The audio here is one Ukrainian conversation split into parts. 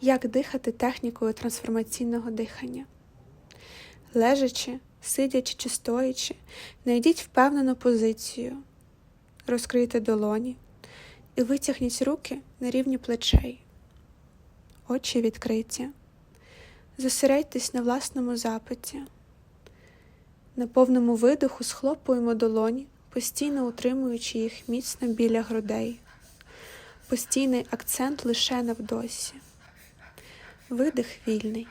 як дихати технікою трансформаційного дихання. Лежачи, сидячи чи стоячи, знайдіть впевнену позицію, розкрийте долоні і витягніть руки на рівні плечей, очі відкриті. Зосередьтесь на власному запиті. На повному видиху схлопуємо долоні, постійно утримуючи їх міцно біля грудей. Постійний акцент лише на вдосі. Видих вільний.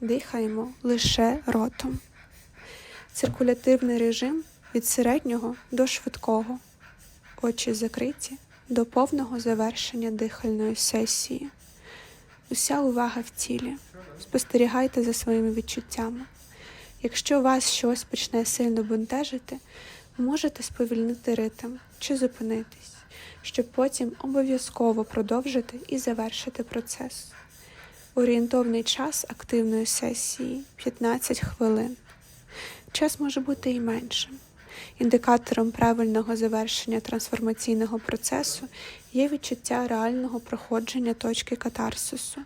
Дихаємо лише ротом. Циркулятивний режим від середнього до швидкого. Очі закриті до повного завершення дихальної сесії. Уся увага в тілі. Спостерігайте за своїми відчуттями. Якщо вас щось почне сильно бентежити, можете сповільнити ритм чи зупинитись, щоб потім обов'язково продовжити і завершити процес. Орієнтовний час активної сесії 15 хвилин. Час може бути і меншим. Індикатором правильного завершення трансформаційного процесу є відчуття реального проходження точки катарсису,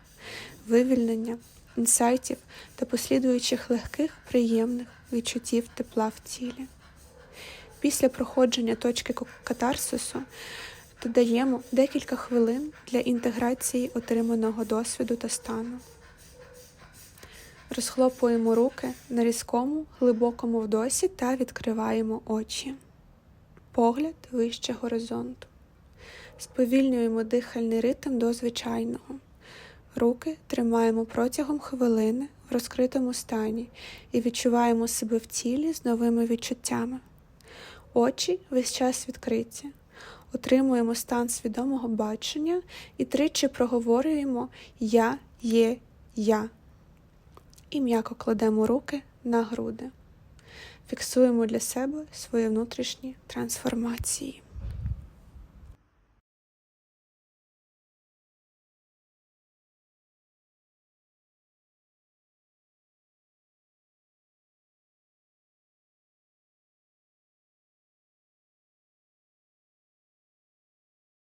вивільнення, інсайтів та послідуючих легких, приємних відчуттів тепла в тілі. Після проходження точки катарсису додаємо декілька хвилин для інтеграції отриманого досвіду та стану. Розхлопуємо руки на різкому, глибокому вдосі та відкриваємо очі. Погляд вище горизонту. Сповільнюємо дихальний ритм до звичайного. Руки тримаємо протягом хвилини в розкритому стані і відчуваємо себе в тілі з новими відчуттями. Очі весь час відкриті. Отримуємо стан свідомого бачення і тричі проговорюємо Я є я і м'яко кладемо руки на груди. Фіксуємо для себе свої внутрішні трансформації.